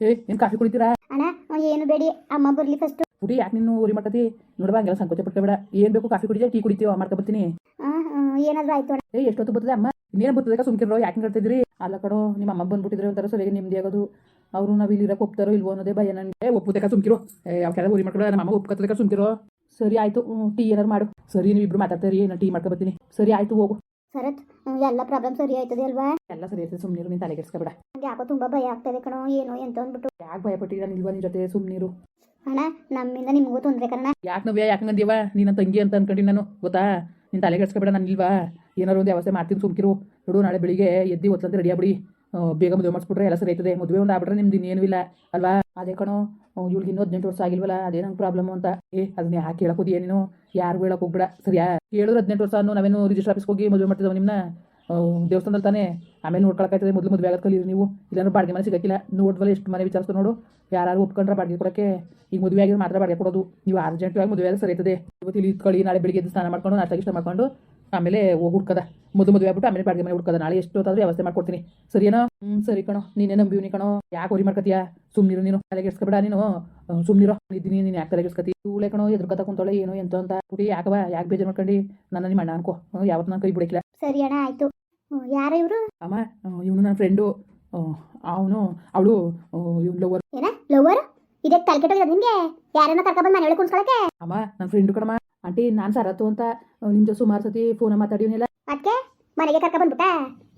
ಏ ಏನು ಕಾಫಿ ಕುಡಿತೀರಾ? ಅಣ್ಣ ಏನು ಬೇಡಿ. ಅಮ್ಮ ಬರ್ಲಿ ಫಸ್ಟ್ ಪುಡಿ ಯಾಕೆ ನೀನು ಊರಿ ಮಾಡ್ಕತಿ ನೋಡುವ ಹಂಗೆಲ್ಲ ಸಂಕೋಚ ಪಟ್ಕೋಬೇಡ. ಏನ್ ಬೇಕು ಕಾಫಿ ಕುಡಿದ್ರೆ ಟೀ ಕುಡಿತೀವ ಮಾಡ್ಕೊ ಬರ್ತೀನಿ. ಏನಾದ್ರೂ ಆಯ್ತು ಏ ಎಷ್ಟೊತ್ತು ಬರ್ತದೆ ಅಮ್ಮ? ಇನ್ನೇನು ಬರ್ತದೆ ಸುಮ್ಕಿರೋ ಯಾಕೆ ಕಳ್ತಿದ್ರಿ ಅಲ್ಲ ಕಡೋ ನಿಮ್ಮ ಅಮ್ಮ ಬಂದ್ಬಿಟ್ಟಿದ್ರೆ ಒಂಥರ ಸರಿಯಾಗಿ ನಿಮ್ದಿ ಆಗೋದು. ಅವರು ನಾವು ಇಲ್ಲಿ ಇರಕ್ಕೆ ಒಪ್ತಾರೋ ಇಲ್ವೋ ಅನ್ನೋದೇ ಭಯ ನನಗೆ. ಒಪ್ಪುತ್ತೆ ಸುಮ್ಕಿರೋ. ಏ ಯಾವ ಕೆಲ ಉರಿ ಮಾಡ್ಕೊಡ ನಮ್ಮ ಅಮ್ಮ ಒಪ್ಕತ್ತದಕ್ಕ ಸುಮ್ಕಿರೋ. ಸರಿ ಆಯ್ತು. ಟೀ ಏನಾರು ಮಾಡು. ಸರಿ ನೀವು ಇಬ್ರು ಮಾತಾಡ್ತಾರಿ ನಾನು ಟೀ ಮಾಡ್ಕೊ ಬರ್ತೀನಿ. ಸರಿ ಆಯ್ತು ಹೋಗು. ಹ್ಮ್, ಎಲ್ಲ ಪ್ರಾಬ್ಲಮ್ ಸರಿ ಆಯ್ತದೆ ಅಲ್ವಾ? ಎಲ್ಲ ಸರಿ ಐತೆ ಸುಮ್ಮನೆ ನೀನು ತಲೆಗೆಡ್ಸ್ಕೊಬೇಡ ನಂಗೆ ಯಾಕೋ ತುಂಬ ಭಯ ಆಗ್ತದೆ ಕಣೋ ಏನು ಎಂತ ಅಂದ್ಬಿಟ್ಟು. ಯಾಕೆ ಭಯಪಟ್ಟಿಲ್ಲ ನಾನು ನಿಲ್ವಾ ನಿನ್ನ ಜೊತೆ ಸುಮ್ಮನಿರು ಅಣ್ಣ ನಮ್ಮಿಂದ ನಿಮಗೂ ತೊಂದರೆ ಕಣ ಯಾಕೆ ನವ್ಯ ಯಾಕೆ ನಂದಿವ ನೀನು ತಂಗಿ ಅಂತ ಅನ್ಕೊಂಡಿ ನಾನು ಗೊತ್ತಾ? ನೀನು ತಲೆಗೆಡ್ಸ್ಕೊಬೇಡ ನಾನು ಇಲ್ವಾ ಏನಾರು ಒಂದು ವ್ಯವಸ್ಥೆ ಮಾಡ್ತೀನಿ ಸುಮ್ಕಿರು. ನೋಡು ನಾಳೆ ಬೆಳಿಗ್ಗೆ ಎದ್ದು ಒತ್ತಂತ ರೆಡಿ ಆಗ್ಬಿಡಿ. ಆ, ಬೇಗ ಮದುವೆ ಮಾಡಿಸ್ಬಿಟ್ರೆ ಎಲ್ಲ ಸರಿ ಆಯ್ತದೆ. ಮದುವೆ ಒಂದು ಆಗ್ಬಿಟ್ರೆ ನಿಮ್ದು ಇನ್ನೇನು ಇಲ್ಲ ಅಲ್ವಾ? ಅದೇ ಕಣೋ ಇವ್ಳಿಗೆ ಇನ್ನೂ ಹದಿನೆಂಟು ವರ್ಷ ಆಗಿಲ್ವಲ್ಲ ಅದೇ ನಂಗೆ ಪ್ರಾಬ್ಲಮ್ ಅಂತ? ಏ ಅದನ್ನ ಯಾಕೆ ಹೇಳಕ್ ಏನೇನು ಯಾರಿಗೂ ಹೇಳಕ್ ಹೋಗ್ಬೇಡ. ಸರಿಯಾ ಹೇಳಿದ್ರೆ ಹದಿನೆಂಟು ವರ್ಷ ನಾವೇನು ರಿಜಿಸ್ಟರ್ ಆಫೀಸ್ಗೆ ಹೋಗಿ ಮದುವೆ ಮಾಡ್ತಿದ್ದವ ನಿಮ್ಮನ್ನ ದೇವಸ್ಥಾನದಲ್ಲಿ ತಾನೇ. ಆಮೇಲೆ ನೋಡ್ಕೊಳಕಾಯ್ತದೆ, ಮೊದಲು ಮದುವೆ ಆಗೋದು ಕಲೀರಿ ನೀವು. ಇಲ್ಲಾಂದ್ರೆ ಬಾಡಿಗೆ ಮನೆ ಸಿಗಕ್ಕಿಲ್ಲ. ನೋಡ್ವಲ್ಲ ಎಷ್ಟು ಮನೆ ವಿಚಾರಿಸ್ತು ನೋಡು. ಯಾರು ಒಪ್ಕೊಂಡ್ರೆ ಬಾಡಿಗೆ ಕೊಡೋಕ್ಕೆ. ಈಗ ಮದುವೆ ಆಗಿದ್ರೆ ಮಾತ್ರ ಬಾಡಿಗೆ ಕೊಡೋದು. ನೀವು ಅರ್ಜೆಂಟಾಗಿ ಮದುವೆ ಆಗಿ ಸರಿ ಇರ್ತದೆ ಇವತ್ತು ಇಲ್ಲಿ ಇತ್ಕೊಳ್ಳಿ ನಾಳೆ ಬೆಳಿಗ್ಗೆ ಎದ್ದು ಸ್ನಾನ ಮಾಡ್ಕೊಂಡು, ನಾಷ್ಟ ಗಿಷ್ಟ ಮಾಡ್ಕೊಂಡು, ಆಮೇಲೆ ಹೋಗಿ ಹುಡ್ಕದ. ಮೊದಲು ಮದುವೆ ಆಗ್ಬಿಟ್ಟು, ಆಮೇಲೆ ಬಾಡಿಗೆ ಮನೆ ಹುಡ್ಕದ. ನಾಳೆ ಎಷ್ಟು ಹೊತ್ತಾದ್ರೂ ವ್ಯವಸ್ಥೆ ಮಾಡ್ಕೊಡ್ತೀನಿ. ಸರಿನಾ? ಹ್ಞೂ ಸರಿ ಕಣೋ. ನೀನೇ ನೀ ಕಣೋ. ಯಾಕೆ ಹೊರಿ ಮಾಡ್ಕತೀಯಾ? ಸುಮ್ನಿರು ನೀನು. ತಲೆಗೆಡ್ಸ್ಕೊಬೇಡ ನೀನು. ಸುಮ್ಮನಿರೋ ಇದ್ದೀನಿ, ನೀನು ಯಾಕೆ ತಲೆಗೆಡ್ಸ್ಕತಿ ಇವಳೆ ಕಣೋ ಎದುರ್ಕತ ಕುಂತಳೆ ಏನೋ ಎಂತ ಅಂತ. ಪುಟಿ ಯಾಕವ ಯಾಕೆ ಬೇಜಾರು ಮಾಡ್ಕೊಂಡು? ನನ್ನ ನಿಮ್ಮ ಅಣ್ಣ ಅನ್ಕೋ. ಯಾವತ್ತು ನಾನು ಕೈ ಬಿಡಕ್ಕಿಲ್ಲ ಸರಿ ಅಣ್ಣ, ಆಯ್ತು. ಯಾರ ಇವರು ಅಮ್ಮ ಇವನು ನನ್ನ ಫ್ರೆಂಡು ಅವನು ಅವಳು ಇವ್ನು ಲವರ್ ಏನ ಲವರ್ ಇದಕ್ಕೆ ತಲೆ ಕೆಟ್ಟೋಗಿದೆ ನಿಮಗೆ? ಯಾರನ್ನ ಕರ್ಕೊಂಡ್ಬಂದು ಮನೆ ಒಳಗೆ ಕುಣ್ಸ್ಕೊಳಕ್ಕೆ ಅಮ್ಮ ನನ್ನ ಫ್ರೆಂಡು ಕಣಮ್ಮ. ಆಂಟಿ ನಾನು ಸರತ್ತು ಅಂತ ನಿಮ್ಮ ಜೊತೆ ಸುಮಾರು ಸತಿ ಫೋನ್ ಮಾತಾಡಿವನಿಲ್ಲ ಅದಕ್ಕೆ ಮನೆಗೆ ಕರ್ಕೊಂಡ್ಬಂದ್ಬಿಟ್ಟ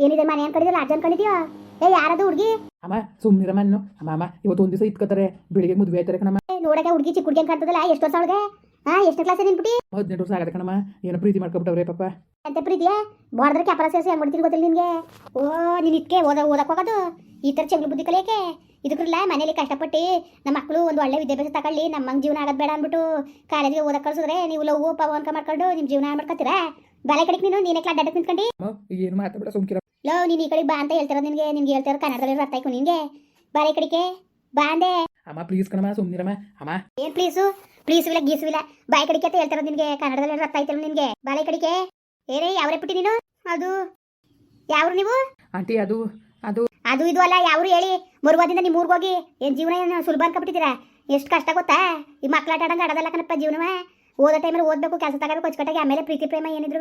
ಏನಿದೆ ಮನೆ ಅನ್ಕೊಂಡಿದ್ಯೋ ಲಾಡ್ಜ್ ಅನ್ಕೊಂಡಿದ್ಯೋ? ಏ ಯಾರದು ಹುಡುಗಿ? ಅಮ್ಮ ಸುಮ್ಮನಿರಮ್ಮ ನೀನು ಅಮ್ಮ ಅಮ್ಮ ಇವತ್ತು ಒಂದು ದಿವಸ ಇತ್ಕೋತಾರೆ ಬೆಳಿಗ್ಗೆ ಮದುವೆ ಆಯ್ತಾರೆ ಕಣಮ್ಮ. ನೋಡಕ್ಕೆ ಹುಡುಗಿ ಚಿಕ್ಕ ಹುಡುಗಿ ಕಾಣ್ತದಲ್ಲ ಎಷ್ಟು ವರ್ಷ ಅವಳಿಗೆ? ಹಾ ಎಷ್ಟು ಕ್ಲಾಸ್ ನಿನ್ಬಿಟ್ಟು ಹದಿನೆಂಟು ವರ್ಷ ಆಗದ ಕಣಮ್ಮ. ಏನೋ ಪ್ರೀತಿ ಮಾಡ್ಕೊಬಿಟ್ಟವ್ರೆ ಪಾಪ. ಅಂತ ಪ್ರೀತಿಯ ಬಾರ್ದ್ರ ಕ್ಯಾಪರ ಸೇರಿಸಿ ಹೆಂಗ್ ಮಾಡ್ತೀನಿ ಗೊತ್ತಿಲ್ಲ ನಿನ್ಗೆ? ಓ ನೀನ್ ಇದಕ್ಕೆ ಓದ ಓದಕ್ ಹೋಗೋದು? ಈ ಥರ ಚಂಗ್ಳು ಬುದ್ಧಿ ಕಲಿಯಕ್ಕೆ? ಇದಕ್ರಲ್ಲ ಮನೇಲಿ ಕಷ್ಟಪಟ್ಟು ನಮ್ಮ ಮಕ್ಕಳು ಒಂದು ಒಳ್ಳೆ ವಿದ್ಯಾಭ್ಯಾಸ ತಗೊಳ್ಳಿ ನಮ್ಮಂಗೆ ಜೀವನ ಆಗೋದು ಬೇಡ ಅಂದ್ಬಿಟ್ಟು ಕಾಲೇಜಿಗೆ ಓದಕ್ಕೆ ಕಳ್ಸಿದ್ರೆ ನೀವು ಲವ್ ಪವ ಅನ್ಕ ಮಾಡ್ಕೊಂಡು ನಿಮ್ಮ ಜೀವನ ಮಾಡ್ಕೊತೀರಾ? ಬಾಲೆ ಕಡೆಗೆ ನೀನು ನೀನೇ ಕ್ಲಾಸ್ ಡಡ್ಡಕ್ಕೆ ನಿಂತ್ಕೊಂಡು. ಏನು ಮಾತಾಡ ಸುಮ್ಕಿರ. ಲೋ ನೀನು ಈ ಕಡೆ ಬಾ ಅಂತ ಹೇಳ್ತಿರೋದು ನಿನ್ಗೆ. ನಿನ್ಗೆ ಹೇಳ್ತಿರೋ ಕನ್ನಡದಲ್ಲಿ ಅರ್ಥ ಆಯ್ತು ನಿನ್ಗೆ. ಬಾಲೆ ಕಡೆಗೆ ಬಾ ಅಂದೆ. ಅಮ್ಮ ಪ್ಲೀಸ್ ಕಣಮ್ಮ ಸುಮ್ಮನಿರಮ್ಮ ಅಮ್ಮ. ಏನ್ ಪ್ಲೀಸು ಪ್ಲೀಸ್ ಇಲ್ಲ ಗೀಸು ಇಲ್ಲ ಬಾಯಿ ಕಡಿಕೆ ಅಂತ ಹೇಳ್ತಾರ ನಿನ್ಗೆ ಕನ್ನಡದಲ್ಲಿ ಅರ್ಥ ಆಯ್ತಲ್ಲ ನಿನ್ಗೆ? ಬಾಳೆ ಕಡಿಕೆ? ಏನೇ ಯಾವ್ರೆ ಬಿಟ್ಟಿ ನೀನು? ಅದು? ಯಾವ್ರು ನೀವು? ಆಂಟಿ ಅದು ಅದು. ಅದು ಇದು ಅಲ್ಲ ಯಾವ್ರು ಹೇಳಿ? ಮರುವಾದಿಂದ ನಿಮ್ಮ ಊರಿಗೆ ಹೋಗಿ ಏನ್ ಜೀವನ ಏನು ಸುಲಭ ಅನ್ಕೊಬಿಟ್ಟಿದ್ದೀರಾ? ಎಷ್ಟು ಕಷ್ಟ ಗೊತ್ತಾ? ಈ ಮಕ್ಳು ಆಟ ಆಡಂಗೆ ಆಡೋದಲ್ಲ ಕಣಪ್ಪ ಜೀವನವ. ಓದೋ ಟೈಮಲ್ಲಿ ಓದಬೇಕು ಕೆಲಸ ತಗೋಬೇಕು ಅಚ್ಚುಕಟ್ಟಾಗಿ ಆಮೇಲೆ ಪ್ರೀತಿ ಪ್ರೇಮ ಏನಿದ್ರು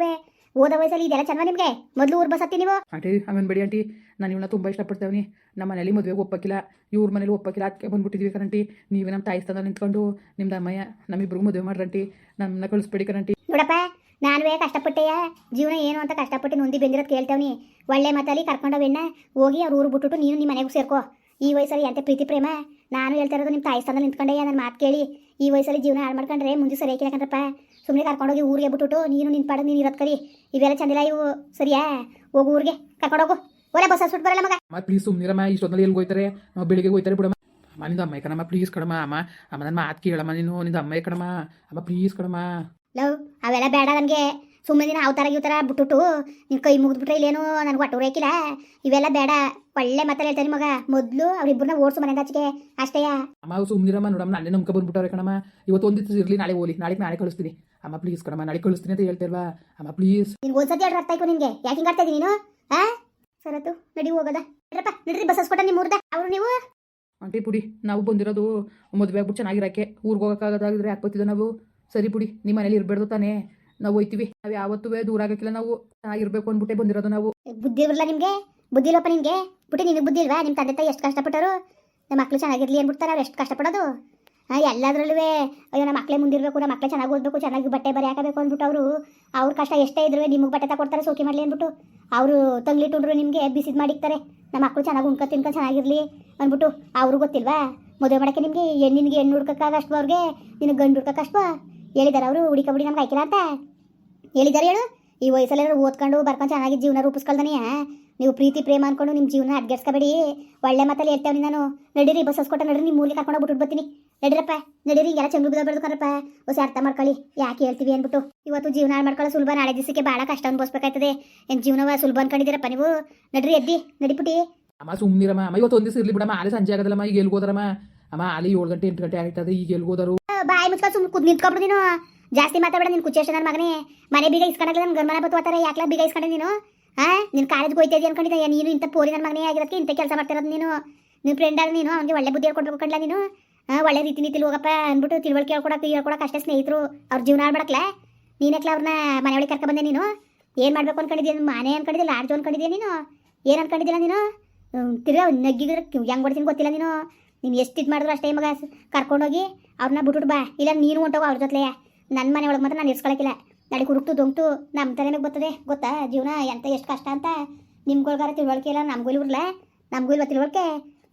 ಓದೋ ವಯಸ್ಸಲ್ಲಿ ಇದೆಲ್ಲ ಚಂದ ನಿಮಗೆ? ಮೊದಲು ಊರ್ ಬಸ್ ಹತ್ತಿ ನೀವು? ಆಂಟಿ ಹಂಗನ್ ಬೇಡಿ ಆಂಟಿ. ನಾನು ಇವನ್ನ ತುಂಬ ಇಷ್ಟಪಡ್ತೇವನಿ. ನಮ್ಮ ಮನೇಲಿ ಮದುವೆಗೆ ಒಪ್ಪಕ್ಕಿಲ್ಲ. ಇವ್ರ ಮನೇಲಿ ಒಪ್ಪಕ್ಕಿಲ್ಲ. ಅದಕ್ಕೆ ಬಂದ್ಬಿಟ್ಟಿದ್ವಿ ಕರಂಟಿ ನೀವೇ ನಮ್ಮ ತಾಯಿ ಸ್ಥಾನ ನಿಂತ್ಕೊಂಡು ನಿಮ್ದು ಅಮ್ಮಯ್ಯ ನಮ್ಮಿಬ್ರಿಗೂ ಮದುವೆ ಮಾಡ್ರಂಟಿ ನಮ್ಮನ್ನ ಕಳಿಸ್ಬೇಡಿ ಕರಂಟಿ ನೋಡಪ್ಪ ನಾನುವೇ ಕಷ್ಟಪಟ್ಟೆಯ? ಜೀವನ ಏನು ಅಂತ ಕಷ್ಟಪಟ್ಟು ನೊಂದಿ ಬೆಂದಿರೋದು ಕೇಳ್ತೇವನಿ. ಒಳ್ಳೆ ಮಾತಲ್ಲಿ ಕರ್ಕೊಂಡವೆಣ್ಣ ಹೋಗಿ ಅವ್ರ ಊರು ಬಿಟ್ಬಿಟ್ಟು ನೀನು ನಿಮ್ಮ ಮನೆಗೂ ಸೇರ್ಕೋ. ಈ ವಯಸ್ಸಲ್ಲಿ ಎಂತ ಪ್ರೀತಿ ಪ್ರೇಮ? ನಾನು ಹೇಳ್ತಾ ಇರೋದು ನಿಮ್ಮ ತಾಯಿ ಸ್ಥಾನ ನಿಂತ್ಕೊಂಡೆಯ ನನ್ನ ಮಾತು ಕೇಳಿ. ಈ ವಯಸ್ಸಲ್ಲಿ ಜೀವನ ಹಾಳು ಮಾಡ್ಕೊಂಡ್ರೆ ಮುಂದೆ ಸರಿ ಯಾಕಂದ್ರಪ್ಪ ಸುಮ್ಮನೆ ಕರ್ಕೊಂಡೋಗಿ ಊರಿಗೆ ಬಿಟ್ಟುಟು ನೀನು ನಿನ್ನ ಪಾಡ ನೀನು ಇರೋದು ಕರಿ ಇವೆಲ್ಲ ಚಂದಿಲ್ಲ ಇವು. ಸರಿಯಾ? ಹೋಗು ಊರಿಗೆ. ಕರ್ಕೊಂಡೋಗು ಒಳ್ಳೆ ಬಸ್ ಸುಟ್ಟು ಬರಲ್ಲ ಮಗ. ಅಮ್ಮ ಪ್ಲೀಸ್ ಸುಮ್ಮನಿರಮ್ಮ ಇಷ್ಟೊಂದಲ್ಲಿ ಎಲ್ಲಿ ಹೋಯ್ತಾರೆ? ಬೆಳಿಗ್ಗೆ ಹೋಯ್ತಾರೆ ಬಿಡಮ್ಮ. ಅಮ್ಮ ನಿಂದು ಅಮ್ಮ ಕಣಮ್ಮ ಪ್ಲೀಸ್ ಕಣಮ್ಮ ಅಮ್ಮ. ಅಮ್ಮ ನನ್ನ ಮಾತು ಕೇಳಮ್ಮ ನೀನು ನಿಂದು ಅಮ್ಮ ಕಣಮ್ಮ. ಅಮ್ಮ ಪ್ಲೀಸ್ ಕಣಮ್ಮ. ಲವ್ ಅವೆಲ್ಲ ಬೇಡ ನನಗೆ. ಸುಮ್ಮನೆ ದಿನ ಅವತಾರ ಇವ್ತಾರ ಬಿಟ್ಟುಟ್ಟು ನೀನು ಕೈ ಮುಗಿದ್ಬಿಟ್ರೆ ಇಲ್ಲೇನು ನನಗೆ ಒಟ್ಟು ರೇಕಿಲ್ಲ ಇವೆಲ್ಲ ಬೇಡ. ಒಳ್ಳೆ ಮಾತಲ್ಲಿ ಹೇಳ್ತಾರೆ ಮಗ. ಮೊದಲು ಅವ್ರಿಬ್ಬರನ್ನ ಓಡಿಸು ಮನೆ ಆಚೆಗೆ ಅಷ್ಟೇ. ಅಮ್ಮ ಸುಮ್ಮನಿರಮ್ಮ ನೋಡಮ್ಮ ನಾನೇ ನಂಬ್ಕೊ ಬಂದ್ಬಿಟ್ಟವ್ರೆ ಕಣಮ್ಮ. ಇವತ್ತು ಒಂದಿತ್ತು ಇರಲಿ ನಾಳೆ ಹೋಲಿ ನಾಳೆ ನಾಳೆ ಕಳಿಸ್ತೀನಿ. ಅಮ್ಮ ಪ್ಲೀಸ್ ಕಣಮ್ಮ ನಾಳೆ ಕಳಿಸ್ತೀನಿ ಅಂತ ಹೇಳ್ತಿಲ್ವಾ? ಅಮ್ಮ ಪ್ಲೀಸ್ ನೀನು ಒಂದ್ಸತಿ ಎರಡು ಅರ್ಥ ಆಯ್ತು ನಿನ್ಗೆ? ಯಾಕೆ ಹಿಂಗೆ ಆಡ್ತಾ ಇದ್ದೀನಿ ನೀನು? ಹಾ ಸರತು ನಡಿ ಹೋಗೋದ. ನಡ್ರಪ್ಪ ನಡ್ರಿ ಬಸ್ ಹಸ್ಕೊಟ್ಟ ನಿಮ್ಮ ಊರ್ದ. ಅವ್ರು ನೀವು? ಆಂಟಿ ಪುಡಿ ನಾವು ಬಂದಿರೋದು ಮದುವೆ ಆಗ್ಬಿಟ್ಟು ಚೆನ್ನಾಗಿರಕ್ಕೆ. ಊರಿಗೆ ಹೋಗೋಕ್ಕಾಗೋದಾಗಿದ್ರೆ ಯಾಕೆ ಬರ್ತಿದ್ದೋ ನಾವು? ಸರಿ ಪುಡಿ ನಿಮ್ಮ ಮನೇಲಿ ಇರಬೇಡ್ದು ತಾನೇ. ನಾವು ಹೋಯ್ತಿವಿ. ನಾವು ಯಾವತ್ತೂ ದೂರ ಆಗಕ್ಕಿಲ್ಲ. ನಾವು ಚೆನ್ನಾಗಿರ್ಬೇಕು ಅನ್ಬಿಟ್ಟೆ ಬಂದಿರೋದು ನಾವು. ಬುದ್ಧಿ ಇರಲ್ಲ ನಿಮಗೆ? ಬುದ್ಧಿ ಇಲ್ಲಪ್ಪ ನಿಮಗೆ? ಬಿಟ್ಟು ನಿನಗೆ ಬುದ್ಧಿ ಇಲ್ವಾ? ನಿಮ್ಮ ತಂದೆ ತಾಯಿ ಎಷ್ಟು ಕಷ್ಟಪಟ್ಟರು? ನಮ್ಮ ಮಕ್ಳು ಚೆನ್ನಾಗಿರ್ಲಿ ಅಂದ್ಬಿಡ್ತಾರೆ, ಅವ್ರು ಎಷ್ಟು ಕಷ್ಟಪಡೋದು? ಹಾಂ ಅಯ್ಯೋ ನಮ್ಮ ಮಕ್ಕಳೇ ಮುಂದಿರಬೇಕು ನಮ್ಮ ಮಕ್ಕಳೇ ಚೆನ್ನಾಗಿ ಓದಬೇಕು, ಚೆನ್ನಾಗಿ ಬಟ್ಟೆ ಬರೆ ಹಾಕಬೇಕು ಅಂದ್ಬಿಟ್ಟು ಅವರು, ಅವ್ರ ಕಷ್ಟ ಎಷ್ಟೇ ಇದ್ರು ನಿಮಗೆ ಬಟ್ಟೆ ತಗೊಡ್ತಾರೆ ಸೋಕಿ ಮಾಡಲಿ ಅಂದ್ಬಿಟ್ಟು ಅವರು ತಂಗ್ಲಿಟ್ಟುಂಡ್ರು ನಿಮಗೆ ಬಿಸಿದು ಮಾಡಿಕ್ತಾರೆ. ನಮ್ಮ ಮಕ್ಕಳು ಚೆನ್ನಾಗಿ ಉಣ್ಕೊ ತಿನ್ಕೊಂಡು ಚೆನ್ನಾಗಿರಲಿ ಅಂದ್ಬಿಟ್ಟು ಅವ್ರು ಗೊತ್ತಿಲ್ವಾ? ಮದುವೆ ಮಾಡೋಕ್ಕೆ ನಿಮಗೆ ಹೆಣ್ಣಿನಿಗೆ ಹೆಣ್ಣು ಹುಡ್ಕಕ್ಕಾಗ ಅಷ್ಟು ಅವ್ರಿಗೆ? ನಿನಗೆ ಗಂಡು ಹುಡ್ಕೋಕ್ಕಷ್ಟು ಹೇಳಿದಾರೆ ಅವರು, ಹುಡುಕ ಬಿಡಿ ನಮ್ಗೆ ಆಯ್ಕಿಲ್ಲ ಅಂತ? ಹೇಳಿದಾರೆ ಹೇಳು? ಈ ವಯಸ್ಸಲ್ಲಿ ಓದ್ಕೊಂಡು ಬರ್ಕೊಂಡು ಚೆನ್ನಾಗಿ ಜೀವನ ರೂಪಿಸ್ಕೊಳ್ದಾನೆ? ನೀವು ಪ್ರೀತಿ ಪ್ರೇಮ ಅನ್ಕೊಂಡು ನಿಮ್ಮ ಜೀವನ ಅಡ್ಗೆಡ್ಸ್ಕೊಬೇಡಿ. ಒಳ್ಳೆ ಮತ್ತಲ್ಲಿ ಹೇಳ್ತೇವೆ ನಾನು. ನಡೀರಿ ಬಸ್ ಹಸ್ಕೊಟ್ಟ ನಡೀರಿ ನಿಮ್ಮ ಮೂಲೆ ಕರ್ಕೊಂಡು ಬಿಟ್ಟು ಬರ್ತೀನಿ. ನಡೀರಪ್ಪ ನಡೀರಿ ಎಲ್ಲ ಚಂದ್ರ ಬಿದ್ದ ಕರಪ್ಪ ಹೊಸ ಅರ್ಥ ಮಾಡ್ಕೊಳ್ಳಿ. ಯಾಕೆ ಹೇಳ್ತೀವಿ ಅಂದ್ಬಿಟ್ಟು. ಇವತ್ತು ಜೀವನ ಹಾಳು ಮಾಡ್ಕೊಳ್ಳೋ ಸುಲಭ ನಾಳೆ ದಿವಸಕ್ಕೆ ಭಾಳ ಕಷ್ಟ ಅನ್ಭವಿಸ್ಬೇಕಾಯ್ತದೆ. ಏನು ಜೀವನವ ಸುಲಭ ಅನ್ಕೊಂಡಿದ್ದೀರಪ್ಪ ನೀವು? ನಡ್ರಿ ಎದ್ದಿ ನಡಿಪುಟಿ ಅಮ್ಮ ಸುಮ್ಮನಿರಮ್ಮ ಅಮ್ಮ ಇವತ್ತು ಒಂದು ದಿವಸ ಇರಲಿ ಬಿಡಮ್ಮ. ಆಲೆ ಸಂಜೆ ಆಗದಲ್ಲಮ್ಮ. ಈಗ ಎಲ್ಗೋದಾರಮ್ಮ. ಅಮ್ಮ ಅಲ್ಲಿ ಏಳು ಗಂಟೆ ಎಂಟು ಗಂಟೆ ಆಗ್ತದೆ. ಈಗ ಎಲ್ಗೋದರು. ಬಾಯಿ ಮುಚ್ಕೊಂಡು ಸುಮ್ಮನೆ ಕುದ್ ನಿಂತ್ಕೊಬಿಡು ನೀನು. ಜಾಸ್ತಿ ಮಾತಾಡ ನೀನು ಕುಚ್ಚೇಶ ನನ್ನ ಮಗನೇ. ಮನೆ ಬೀಗ ಇಸ್ಕೊಂಡಾಗ ನನ್ನ ಗರ್ಮನ ಬತ್ತು ಹೋಗ್ತಾರೆ ಯಾಕ್ಲ ಬೀಗ ಇಸ್ಕೊಂಡೆ ನೀನು? ಹಾ ನಿನ್ ಕಾಲೇಜ್ ಹೋಯ್ತಾ ಇದೀಯ ಅನ್ಕೊಂಡಿದ್ದೆ ನೀನು ಇಂಥ ಪೋರಿ ನನ್ನ ಮಗನೇ ಆಗಿರೋದಕ್ಕೆ ಇಂಥ ಕೆಲಸ ಮಾಡ್ತಿರೋದು ನೀನು. ನಿನ್ನ ಫ್ರೆಂಡ್ ಆದ್ರೆ ನೀನು, ಅವ್ನಿಗೆ ಒಳ್ಳೆ ಬುದ್ಧಿ ಹೇಳ್ಕೊಡ್ಬೇಕು ಕಂಡ್ಲ ನೀನು? ಒಳ್ಳೆ ರೀತಿ ನೀತಿಲಿ ಹೋಗಪ್ಪ ಅಂದ್ಬಿಟ್ಟು ತಿಳುವಳಿಕೆ ಹೇಳ್ಕೊಡಕ್ಕೆ ಹೇಳ್ಕೊಡಕ್ಕೆ ಅಷ್ಟೇ ಸ್ನೇಹಿತರು. ಅವ್ರ ಜೀವನ ಆಡ್ಬಿಡಕ್ಲೆ? ನೀನಕ್ಲ ಅವ್ರನ್ನ ಮನೆ ಒಳಗೆ ಕರ್ಕ ಬಂದೆ ನೀನು? ಏನು ಮಾಡ್ಬೇಕು ಅನ್ಕೊಂಡಿದ್ದೀನಿ ಮನೆ ಅನ್ಕೊಂಡಿದ್ದೆ ಲಾಡ್ಜು ಅನ್ಕೊಂಡಿದ್ಯಾ ನೀನು? ಏನು ಅನ್ಕೊಂಡಿದ್ದಿಲ್ಲ ನೀನು? ತಿರ್ಗಾ ನಗ್ಗಿದ್ರೆ ಹೆಂಗೆ ಬಡ್ತೀನಿ ಗೊತ್ತಿಲ್ಲ ನೀನು. ನೀನು ಎಷ್ಟು ಇದು ಮಾಡಿದ್ರು ಅಷ್ಟೇ ಮಗ. ಕರ್ಕೊಂಡೋಗಿ ಅವ್ರನ್ನ ಬಿಟ್ಬಿಟ್ಟು ಬಾ. ಇಲ್ಲ, ನೀನು ಹೊಂಟೋಗು ಅವ್ರ ಜೊತೆ ನನ್ನ ಮನೆ ಒಳಗೆ ಮಾತ್ರ ನಾನು ಇರ್ಸ್ಕೊಳಕ್ಕಿಲ್ಲ ನಡಿ ಕುರುಕ್ತು ದೊಂಗ್ತು ನಮ್ಮ ತಲೆನಾಗ ಬರ್ತದೆ ಗೊತ್ತಾ? ಜೀವನ ಎಂತ ಎಷ್ಟು ಕಷ್ಟ ಅಂತ? ನಿಮ್ಗೊಳಗಾರ ತಿಳುವಳಿಕೆ ಇಲ್ಲ ನಮಗೂ ಇವ್ರಲ್ಲ ನಮಗೂ ಇಲ್ವ ತಿಳುವಳಿಕೆ?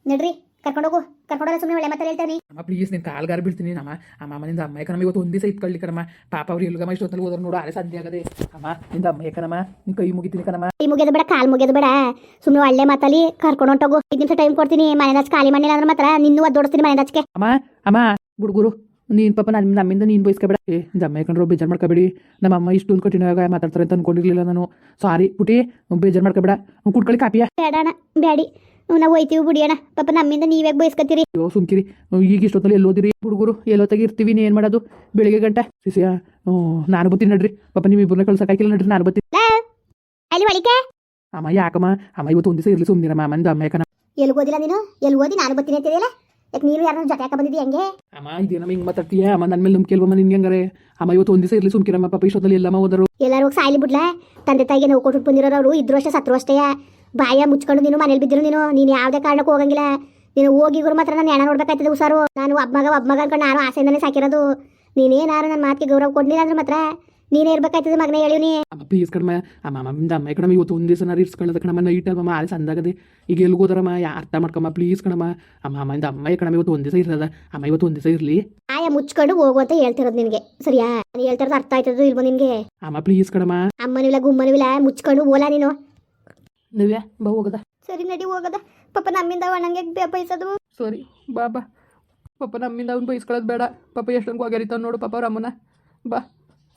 ನಡ್ರಿ ಕರ್ಕೊಂಡೋಗು ಕರ್ಕೊಂಡೋಗ ಸುಮ್ಮನೆ ಒಳ್ಳೆ ಮಾತಲ್ಲಿ ಹೇಳ್ತಾನೆ ಅಮ್ಮ ಪ್ಲೀಸ್ ನೀನು ಕಾಲ್ಗಾರ ಬೀಳ್ತೀನಿ. ನಮ್ಮ ಅಮ್ಮ ಅಮ್ಮನಿಂದ ಅಮ್ಮ ಯಾಕನಮ್ಮ ಇವತ್ತು ಒಂದೇ ಸಹ ಇಟ್ಕೊಳ್ಳಿ ಕಣಮ್ಮ. ಪಾಪ ಅವ್ರು ಎಲ್ಗಮ್ಮ ಇಷ್ಟೊತ್ತಲ್ಲಿ ಹೋದ್ರೆ ನೋಡು ಅರೆ ಸಂಜೆ ಆಗದೆ. ಅಮ್ಮ ನಿಂದ ಅಮ್ಮ ಯಾಕನಮ್ಮ ನೀನು ಕೈ ಮುಗಿತೀನಿ ಕಣಮ್ಮ. ಕೈ ಮುಗಿಯೋದು ಬೇಡ ಕಾಲು ಮುಗಿಯೋದು ಬೇಡ. ಸುಮ್ಮನೆ ಒಳ್ಳೆ ಮಾತಲ್ಲಿ ಕರ್ಕೊಂಡು ಹೊಂಟೋಗು. ಐದು ನಿಮಿಷ ಟೈಮ್ ಕೊಡ್ತೀನಿ ಮನೆ ಖಾಲಿ ಮಣ್ಣಿಲ್ಲ ಅಂದ್ರೆ ಮಾತ್ರ ನಿನ್ನೂ ಒದ್ದೋಡಿಸ್ತೀನಿ ಮನೆ ಅಮ್ಮ ಅಮ್ಮ ಹುಡುಗರು ನೀನು ಪಾಪ ನಾನು ನಮ್ಮಿಂದ ನೀನು ಬಯಸ್ಕೊಬೇಡ ಏ ಅಮ್ಮ ಯಾಕಂಡ್ರು ಬೇಜಾರು ಮಾಡ್ಕೋಬೇಡಿ. ನಮ್ಮ ಅಮ್ಮ ಇಷ್ಟೊಂದು ಕಠಿಣವಾಗಿ ಮಾತಾಡ್ತಾರೆ ಅಂತ ಅನ್ಕೊಂಡಿರ್ಲಿಲ್ಲ ನಾನು. ಸಾರಿ ಪುಟಿ ಬೇಜಾರು ಮಾಡ್ಕೋಬೇಡ. ಕುಡ್ಕೊಳ್ಳಿ ಕಾಪಿಯ ಬೇಡ ಬೇಡಿ ಬ್ಯಾಡಿ. ನಾವು ಹೋಯ್ತೀವಿ ಬಿಡಿ ಅಣ್ಣ ಪಾಪ ನಮ್ಮಿಂದ ಯಾಕೆ ಬಯಸ್ಕೊತೀರಿ ಯೋ ಸುಮ್ಕಿರಿ. ಈಗ ಇಷ್ಟೊತ್ತಲ್ಲಿ ಎಲ್ಲೋದಿರಿ. ಹುಡುಗರು ಎಲ್ಲೋತ್ತಾಗಿ ಇರ್ತೀವಿ ನೀ ಏನು ಮಾಡೋದು? ಬೆಳಿಗ್ಗೆ ಗಂಟೆ. ಸಿಸಿಯ ನಾನು ಬತ್ತೀನಿ ನಡ್ರಿ. ಪಾಪ ನೀವು ಇಬ್ಬರನ್ನ ಕಳ್ಸಕ್ಕಾಗಿಲ್ಲ ನಡ್ರಿ ನಾನು ಬತ್ತೀನಿ ಅಲ್ಲಿ ಒಳಿಕೆ ಅಮ್ಮ ಯಾಕಮ್ಮ? ಅಮ್ಮ ಇವತ್ತು ಒಂದಿಸ ಇರ್ಲಿ ಇರಲಿ ಸುಮ್ಮನಿರಮ್ಮ ಅಮ್ಮಂದು ಅಮ್ಮ ಯಾಕನ ಎಲ್ಲಿ ಓದಿಲ್ಲ ನೀನು? ಎಲ್ಲಿ ಓದಿ ನಾನು ಬತ್ತೀನಿ ಅಂತಿದೆಯಲ್ಲ? ಯಾಕೆ ನೀನು ಯಾರನ್ನ ಜೊತೆ ಹಾಕ ಬಂದಿದ್ದೀಯ ಹೆಂಗೆ? ಅಮ್ಮ ಇದೇನಮ್ಮ ಹಿಂಗೆ ಮಾತಾಡ್ತೀಯ? ಅಮ್ಮ ನನ್ನ ಮೇಲೆ ನಂಬಿಕೆ ಅಲ್ವಮ್ಮ ನಿನ್ಗೆ ಹಂಗಾರೆ? ಅಮ್ಮ ಇವತ್ತು ಒಂದ್ ದಿವಸ ಇರಲಿ ಸುಮ್ಕಿರಮ್ಮ ಪಾಪ ಇಷ್ಟೊತ್ತಲ್ಲಿ ಎಲ್ಲಮ್ಮ ಹೋದರು ಎಲ್ಲರೂ ಹೋಗಿ ಸಾಯ್ಲಿ ಬಿಡ್ಲ? ತಂದೆ ತಾಯಿಗೆ ನೋವು ಕೊಟ್ಟು ಬಂದಿರೋರು ಇದ್ರು ಅಷ್ಟೇ ಸತ್ರು ಅಷ್ಟೇ. ಬಾಯ ಮುಚ್ಕೊಂಡು ನೀನು ಮನೇಲಿ ಬಿದ್ದಿರು ನೀನು ನೀನು ಯಾವುದೇ ಕಾರಣಕ್ಕೂ ಹೋಗಂಗಿಲ್ಲ. ನೀನು ಹೋಗಿದ್ರು ಮಾತ್ರ ನಾನು ಹೆಣ ನೋಡ್ಬೇಕಾಯ್ತದೆ ಹುಷಾರು. ನಾನು ಒಬ್ಬ ಮಗ ಅನ್ಕೊಂಡು ನಾನು ಆಸೆಯಿಂದನೇ ಸಾಕಿರೋದು. ನೀನೇನಾರು ನನ್ನ ಮಾತಿಗೆ ಗೌರವ ಕೊಡ್ಲಿಲ್ಲ ಅಂದ್ರೆ ಮಾತ್ರ. ನೀನೇ ಇರ್ಬೇಕಾಯ್ತದೆ ಮಗನೇ ಹೇಳಿವ್ನಿ ಅಮ್ಮ ಪ್ಲೀಸ್ ಕಣಮ್ಮ. ಅಮ್ಮ ಅಮ್ಮ ಕಣಮ್ಮ ಇವತ್ತು ಒಂದು ದಿವಸ ರೀಸ್ ಇರ್ಸ್ಕೊಳ್ಳೋದು ಕಣಮ್ಮ. ನೈಟ್ ಅಲ್ವಮ್ಮ ಆಲೆ ಸಂದಾಗದೆ ಈಗ ಎಲ್ಲಿ ಹೋದರಮ್ಮ? ಯಾ ಅರ್ಥ ಮಾಡ್ಕೊಮ್ಮ ಪ್ಲೀಸ್ ಕಣಮ್ಮ. ಅಮ್ಮ ಅಮ್ಮಂದ ಅಮ್ಮ ಕಣಮ್ಮ ಇವತ್ತು ಒಂದು ದಿವಸ ಇರ್ತದ ಅಮ್ಮ ಇವತ್ತು ಒಂದು ದಿವಸ ಇರಲಿ. ಆಯ ಮುಚ್ಕೊಂಡು ಹೋಗು ಅಂತ ಹೇಳ್ತಿರೋದು ನಿನಗೆ. ಸರಿಯಾ? ನಾನು ಹೇಳ್ತಿರೋದು ಅರ್ಥ ಆಯ್ತದ ಇಲ್ವ ನಿನಗೆ? ಅಮ್ಮ ಪ್ಲೀಸ್ ಕಣಮ್ಮ. ಅಮ್ಮನಿಲ್ಲ ಗುಮ್ಮನಿಲ್ಲ ಮುಚ್ಕೊಂಡು ಹೋಲಾ ನೀನು. ನೀವ್ಯಾ? ಬಾ ಹೋಗದ. ಸರಿ ನಡಿ ಹೋಗದ. ಪಾಪ ನಮ್ಮಿಂದ ಒಣಂಗೆ ಬಯಸೋದು ಸರಿ ಬಾ ಬಾ. ಪಾಪ ನಮ್ಮಿಂದ ಅವ್ನು ಬೈಸ್ಕೊಳ್ಳೋದು ಬೇಡ. ಪಾಪ ಎಷ್ಟೊಂದು ಹೋಗ್ಯಾರಿತಾವ್ ನೋಡು ಪಾಪ ಅವ್ರ ಅಮ್ಮನ. ಬಾ.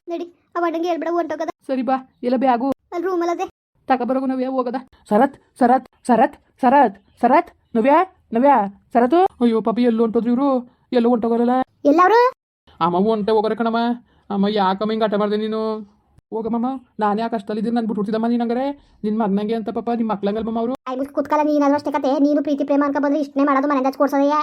ನಡಿ ಆ ಅಡಂಗೆ ಹೇಳ್ಬೇಡ ಹೊಂಟೋಗದ ಸರಿ ಬಾ ಎಲ್ಲ ಬ್ಯಾಗು ಅಲ್ಲಿ ರೂಮಲ್ಲದೆ ತಗೊಬರೋಗು ನವ್ಯ ಹೋಗದ. ಸರತ್ ಸರತ್ ಸರತ್ ಸರತ್ ಸರತ್ ನವ್ಯಾ ನವ್ಯಾ ಸರತ್. ಅಯ್ಯೋ ಪಾಪ ಎಲ್ಲೋ ಹೊಂಟೋದ್ರು ಇವರು. ಎಲ್ಲೋ ಹೊಂಟೋಗೋರಲ್ಲ ಎಲ್ಲಾರು ಅಮ್ಮ ಹೊಂಟೆ ಹೋಗೋರೆ ಕಣಮ್ಮ. ಅಮ್ಮ ಯಾಕಮ್ಮ ಹಿಂಗೆ ಆಟ ಮಾಡಿದೆ ನೀನು? ಹೋಗಮ್ಮ ನಾನು ಯಾಕೆ ಅಷ್ಟಲ್ಲಿದ್ದೀನಿ ನಾನು ಬಿಟ್ಬಿಡ್ತಿದ್ದಮ್ಮ ನೀನು ಹಂಗಾರೆ. ನಿನ್ನ ಮಗನಂಗೆ ಅಂತ ಪಾಪ ನಿಮ್ಮ ಮಕ್ಳಂಗಲ್ಮಮ್ಮ ಅವರು? ಐ ಮುಗಿಸ್ ಕುತ್ಕಲ್ಲ ನೀನಾದ್ರೂ ಅಷ್ಟೇ ಕತೆ. ನೀನು ಪ್ರೀತಿ ಪ್ರೇಮ ಅನ್ಕೊ ಬಂದ್ರೆ ಇಷ್ಟನೇ ಮಾಡೋದು ಮನೆ ಅಂದಾಜ್ ಕೊಡ್ಸೋದಯ್ಯ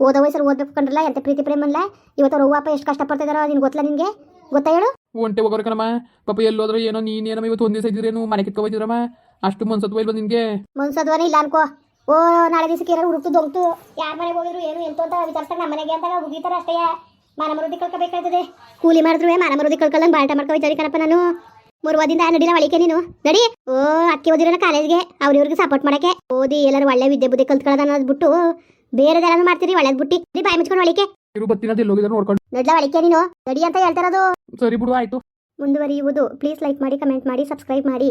ಓದೋ ವಯಸ್ಸಲ್ಲಿ ಓದ್ಬೇಕು ಕಂಡ್ರಲ್ಲ ಎಂತ ಪ್ರೀತಿ ಪ್ರೇಮ ಅಲ್ಲ ಇವತ್ತು ಅವ್ರ ಅವ್ವ ಅಪ್ಪ ಎಷ್ಟು ಕಷ್ಟಪಡ್ತಿದಾರೋ ನಿನ್ಗೆ ಗೊತ್ತಲ್ಲ ನಿನಗೆ ಗೊತ್ತಾ ಹೇಳು? ಒಂಟೆ ಹೋಗೋರು ಕಣಮ್ಮ. ಪಾಪ ಎಲ್ಲೋದ್ರೆ ಏನೋ ನೀನೇನಮ್ಮ ಇವತ್ತು ಒಂದೇ ದಿವಸ ಇದ್ದಿರೇನು ಮನೆ ಕಿತ್ಕೊ ಹೋಯ್ತಿದ್ರಮ್ಮ ಅಷ್ಟು ಮನ್ಸತ್ವ ಇಲ್ವ ನಿನ್ಗೆ? ಮನ್ಸದ್ವನೇ ಇಲ್ಲ ಅನ್ಕೋ. ಓ ನಾಳೆ ದಿವಸಕ್ಕೆ ಏನಾರು ಹುಡುಕ್ತು ದೊಂಕ್ತು ಯಾರ ಮನೆಗೆ ಹೋಗಿದ್ರು ಏನು ಎಂತೋ ಅಂತ ವಿಚಾರಿಸ್ತಾರೆ ನಮ್ಮ ಮನೆಗೆ ಅಂತ ಹುಗಿತಾರ ಅಷ್ಟೇ. ಮಾನ ಮರುದಿ ಕಳ್ಕೊಬೇಕಾಯ್ತದೆ. ಕೂಲಿ ಮಾಡಿದ್ರು ಮಾನ ಮರುದಿ ಕಳ್ಕೊಳ್ಳಂಗೆ ಬಾಳ್ಟ ಮಾಡ್ಕೊ ಹೋಯ್ತಾರೆ ಕಣಪ್ಪ ನಾನು. ಮುರುವಾದಿಂದ ನಡಿನ ಒಳಿಕೆ ನೀನು. ನಡಿ. ಓ ಅಕ್ಕಿ ಓದಿರೋಣ ಕಾಲೇಜ್ಗೆ. ಅವ್ರ ಇವ್ರಿಗೆ ಸಪೋರ್ಟ್ ಮಾಡಕ್ಕೆ. ಓದಿ ಎಲ್ಲರೂ ಒಳ್ಳೆ ವಿದ್ಯೆ ಬುದ್ಧಿ ಕಲ್ತ್ಕೊಳ್ಳೋದು ಬಿಟ್ಟು ಬೇರೆ ಬೇರೆದೆಲ್ಲ ಮಾಡ್ತೀರಿ ಒಳ್ಳೇದ್ ಬಿಟ್ಟು. ಬಾಯಿ ಮುಚ್ಕೊಂಡು ಒಳಿಕೆ ಇರು ಬತ್ತಿನ ಎಲ್ಲೋಗಿದ್ರು ನೋಡ್ಕೊಂಡು. ನಡ್ಲ ಅಳಿಕೆ ನೀನು. ನಡಿ ಅಂತ ಹೇಳ್ತಾರದು. ಸರಿ ಬಿಡು ಆಯ್ತು. ಮುಂದುವರಿಯುವುದು. ಪ್ಲೀಸ್ ಲೈಕ್ ಮಾಡಿ ಕಮೆಂಟ್ ಮಾಡಿ ಸಬ್ಸ್ಕ್ರೈಬ್ ಮಾಡಿ.